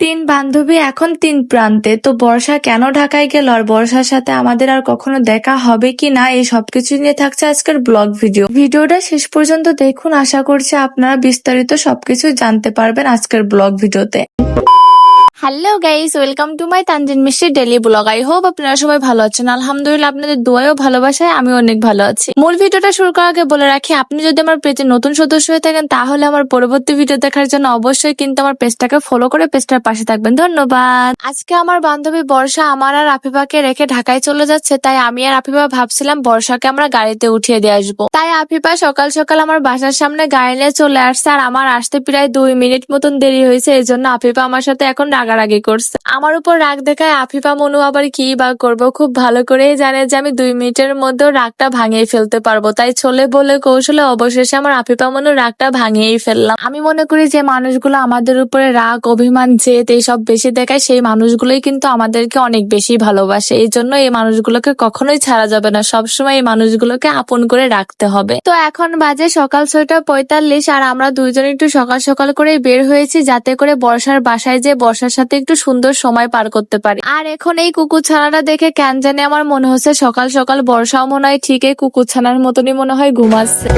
তিন বান্ধবী এখন তিন প্রান্তে। তো বর্ষা কেন ঢাকায় গেল? আর বর্ষার সাথে আমাদের আর কখনো দেখা হবে কি না? এই সবকিছু নিয়ে থাকছে আজকের ব্লগ ভিডিও। ভিডিওটা শেষ পর্যন্ত দেখুন। আশা করছি আপনারা বিস্তারিত সবকিছু জানতে পারবেন আজকের ব্লগ ভিডিওতে। Hello guys welcome to my Tanjin Mishti daily blog I hope আপনারা সবাই ভালো আছেন। আলহামদুলিল্লাহ, আপনাদের দোয়ায়ও ভালোবাসায় আমি অনেক ভালো আছি। মূল ভিডিওটা শুরু করার আগে বলে রাখি, আপনি যদি আমার পেজে নতুন সদস্য হয়ে থাকেন, তাহলে আমার পরবর্তী ভিডিও দেখার জন্য অবশ্যই কিন্তু আমার পেজটাকে ফলো করে পেজটার পাশে থাকবেন। ধন্যবাদ। আজকে আমার বান্ধবী বর্ষা আমার আর আফিফাকে রেখে ঢাকায় চলে যাচ্ছে, তাই আমি আর আফিফা ভাবছিলাম বর্ষাকে আমরা গাড়িতে উঠিয়ে দিয়ে আসব। তাই আফিফা সকাল সকাল আমার বাসার সামনে গাড়ি নিয়ে চলে আসছে, আর আমার আসতে প্রায় দুই মিনিট মতন দেরি হয়েছে এই জন্য আফিফা আমার সাথে এখন রাগারাগি করছে। আমার উপর রাগ দেখায় আফিফা মনু আবার কি বা করব খুব ভালো করেই জানে যে আমি দুই মিনিটের মধ্যে রাগটা ভাঙিয়ে ফেলতে পারব। তাই চলে বলে কৌশলে অবশেষে আমার আফিফা মনু রাগটা ভাঙিয়েই ফেললাম। আমি মনে করি যে মানুষগুলো আমাদের উপরে রাগ, অভিমান, জেদ এইসব বেশি দেখায়, সেই মানুষগুলোই কিন্তু আমাদেরকে অনেক বেশি ভালোবাসে। এই জন্য এই মানুষগুলোকে কখনোই ছাড়া যাবে না। সবসময় এই মানুষগুলোকে আপন করে রাখতে হবে। তো এখন বাজে সকাল ছয়টা পঁয়তাল্লিশ আর আমরা দুইজন একটু সকাল সকাল করে বের হয়েছি, যাতে করে বর্ষার বাসায় যে বর্ষার সাথে একটু সুন্দর সময় পার করতে পারি। আর এখন এই কুকুর ছানাটা দেখে কেন জানি আমার মনে হচ্ছে সকাল সকাল বর্ষাও মনে হয় ঠিক এই কুকুর ছানার মতনই মনে হয় ঘুমাচ্ছে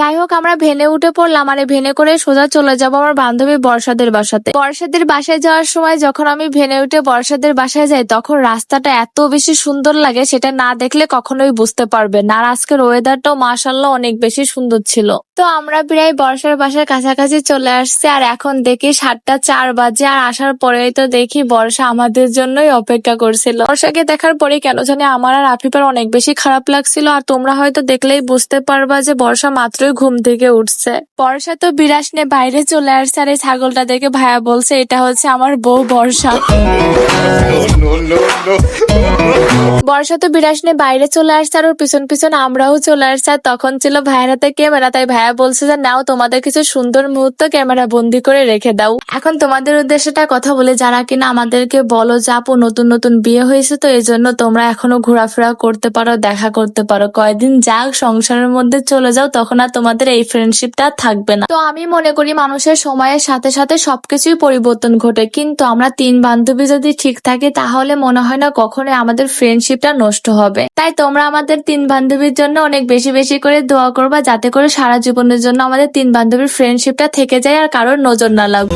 যাই হোক, আমরা ভেনে উঠে পড়লাম, আর ভেনে করে সোজা চলে যাব আমার বান্ধবী বর্ষাদের বাসাতে। বর্ষাদের বাসায় যাওয়ার সময় যখন আমি ভেনে উঠে বর্ষাদের বাসায় যাই, তখন রাস্তাটা এত বেশি সুন্দর লাগে, সেটা না দেখলে কখনোই বুঝতে পারবে না। আর আজকের ওয়েদারটাও মাসাল্লাহ অনেক বেশি সুন্দর ছিল। তো আমরা প্রায় বর্ষার বাসার কাছাকাছি চলে আসছি, আর এখন দেখি সাতটা চার বাজে, আর আসার পরেই তো দেখি বর্ষা আমাদের জন্যই অপেক্ষা করছিল। বর্ষাকে দেখার পরে কেন জানি আমার আর আফিফার অনেক বেশি খারাপ লাগছিল, আর তোমরা হয়তো দেখলেই বুঝতে পারবা যে বর্ষা মাত্রই ঘুম থেকে উঠছে বর্ষা তো বিরাস নিয়ে বাইরে চলে আসছে আর এই ছাগলটা দেখে ভাইয়া বলছে, এটা হচ্ছে আমার বউ বর্ষা. বর্ষা তো বিরাস নিয়ে বাইরে চলে আসছে আর ওর পিছন পিছন আমরাও চলে আসছে। আর তখন ছিল ভাইয়ের হাতে ক্যামেরা, তাই ভাইয়া বলছে যে, নাও, তোমাদের কিছু সুন্দর মুহূর্ত ক্যামেরা বন্দি করে রেখে দাও। এখন তোমাদের উদ্দেশ্যে কথা বলে যারা কিনা আমাদেরকে বলো যে, আপু, নতুন নতুন বিয়ে হয়েছে তো এই জন্য তোমরা এখনও ঘোরাফেরা করতে পারো, দেখা করতে পারো। কয়দিন যাক, সংসারের মধ্যে চলে যাও, তখন আর তোমাদের এই ফ্রেন্ডশিপটা থাকবে না। তো আমি মনে করি মানুষের সময়ের সাথে সাথে সবকিছুই পরিবর্তন ঘটে। কিন্তু আমরা তিন বান্ধবী যদি ঠিক থাকি, তাহলে মনে হয় না কখনোই আমাদের ফ্রেন্ডশিপটা নষ্ট হবে। তাই তোমরা আমাদের তিন বান্ধবীর জন্য অনেক বেশি বেশি করে দোয়া করবা, যাতে করে সারা জীবনের জন্য আমাদের তিন বান্ধবীর ফ্রেন্ডশিপটা থেকে যায় আর কারোর নজর না লাগুক।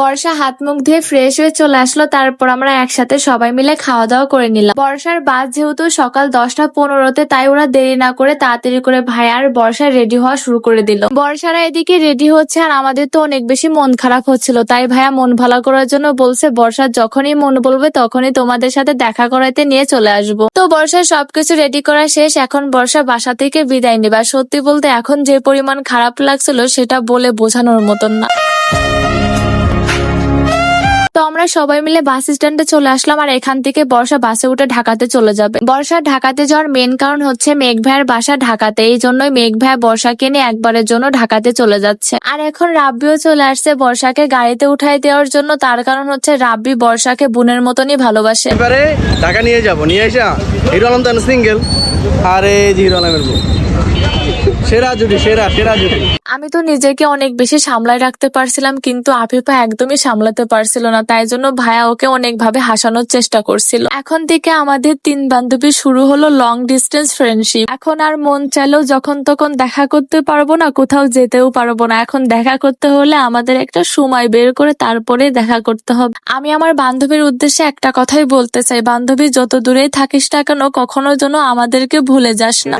বর্ষা হাত মুখ ধুয়ে ফ্রেশ হয়ে চলে আসলো, তারপর আমরা একসাথে সবাই মিলে খাওয়া দাওয়া করে নিলাম। বর্ষার বাস যেহেতু সকাল দশটা পনেরোতে, তাই ওরা দেরি না করে তাড়াতাড়ি করে ভাই আর বর্ষা রেডি হওয়া শুরু করে দিল। বর্ষারা এদিকে রেডি হচ্ছে আর আমাদের তো অনেক বেশি মন খারাপ হচ্ছিল, তাই ভাইয়া মন ভালো করার জন্য বলছে, বর্ষা যখনই মন বলবে তখনই তোমাদের সাথে দেখা করাইতে নিয়ে চলে আসব। তো বর্ষার সবকিছু রেডি করা শেষ, এখন বর্ষা বাসা থেকে বিদায় নেবে। সত্যি বলতে এখন যে পরিমাণ খারাপ লাগছিল, সেটা বলে বোঝানোর মতন না। তো আমরা সবাই মিলে বাস স্ট্যান্ডে চলে আসলাম আর এখান থেকে বর্ষা বাসে উঠে ঢাকাতে চলে যাবে। বর্ষা ঢাকাতে যাওয়ার মেন কারণ হচ্ছে মেঘ ভাইয়ের বাসা ঢাকাতে। এই জন্যই মেঘ ভাই বর্ষাকে নিয়ে একবারের জন্য ঢাকাতে চলে যাচ্ছে। আর এখন রাব্বিও চলে আসছে বর্ষাকে গাড়িতে উঠাই দেওয়ার জন্য। তার কারণ হচ্ছে রাব্বি বর্ষাকে বোনের মতনই ভালোবাসে। টাকা নিয়ে যাব, নিয়ে এসা হিরো আলম তো সিঙ্গেল আর এই হিরো আলমের বউ। সেরা জুটি সেরা সেরা জুটি আমি তো নিজেকে অনেক বেশি সামলায় রাখতে পারছিলাম কিন্তু আফিফা একদমই সামলাতে পারছিল না তাই জন্য ভাইয়া ওকে অনেক ভাবে হাসানোর চেষ্টা করছিল। এখন থেকে আমাদের তিন বান্ধবী শুরু হলো লং ডিস্টেন্স ফ্রেন্ডশিপ এখন আর মন চাইলেও যখন তখন দেখা করতে পারব না কোথাও যেতেও পারব না। এখন দেখা করতে হলে আমাদের একটা সময় বের করে তারপরে দেখা করতে হবে। আমি আমার বান্ধবীর উদ্দেশ্যে একটা কথাই বলতে চাই বান্ধবী যত দূরেই থাকিস না কেন কখনো যেন আমাদেরকে ভুলে যাস না।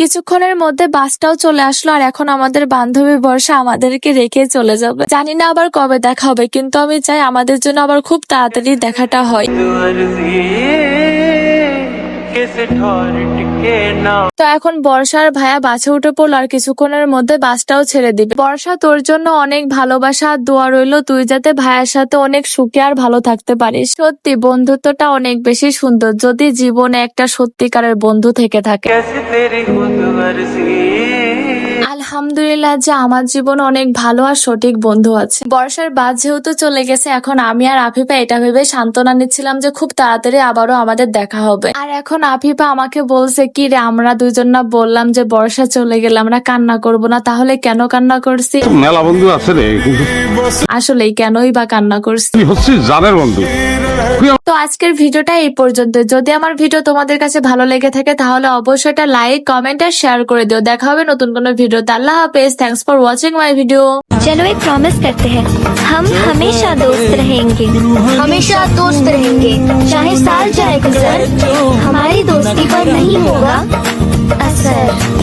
কিছুক্ষণের মধ্যে বাসটাও চলে আসলো আর এখন আমাদের বান্ধবী বর্ষা আমাদেরকে রেখে চলে যাবে। জানি না আবার কবে দেখা হবে, কিন্তু আমি চাই আমাদের জন্য আবার খুব তাড়াতাড়ি দেখাটা হয়। তো এখন বর্ষার ভাইয়া বাসে উঠে পড়ল আর কিছুক্ষণের মধ্যে বাসটাও ছেড়ে দিবে। বর্ষা তোর জন্য অনেক ভালোবাসা আর দোয়া রইল। তুই যাতে ভাইয়ার সাথে অনেক সুখে আর ভালো থাকতে পারিস। সত্যি বন্ধুত্বটা অনেক বেশি সুন্দর যদি জীবনে একটা সত্যিকারের বন্ধু থেকে থাকে। আলহামদুলিল্লাহ যে আমার জীবনে অনেক ভালো আর সঠিক বন্ধু আছে। বর্ষার বাদ যেহেতু চলে গেছে এখন আমি আর আফিফা এটা ভেবে সান্ত্বনা নিচ্ছিলাম যে খুব তাড়াতাড়ি আবারও আমাদের দেখা হবে। আর এখন আফিফা আমাকে বলছে কি রে আমরা দুজন না বললাম যে বর্ষা চলে গেলে আমরা কান্না করব না তাহলে কেন কান্না করছি? মেলা বন্ধু আছে রে। আসলেই কেনই বা কান্না করছি? তুই হচ্ছিস জানের বন্ধু। তো আজকের ভিডিওটা এই পর্যন্ত। যদি আমার ভিডিও তোমাদের কাছে ভালো লেগে থাকে তাহলে অবশ্যই এটা লাইক কমেন্ট আর শেয়ার করে দিও। দেখা হবে নতুন কোনো अल्लाह हाफिज thanks for watching my video चलो एक प्रॉमिस करते हैं। हम हमेशा दोस्त रहेंगे। हमेशा दोस्त रहेंगे। चाहे साल चाहे गुजर, हमारी दोस्ती पर नहीं होगा असर।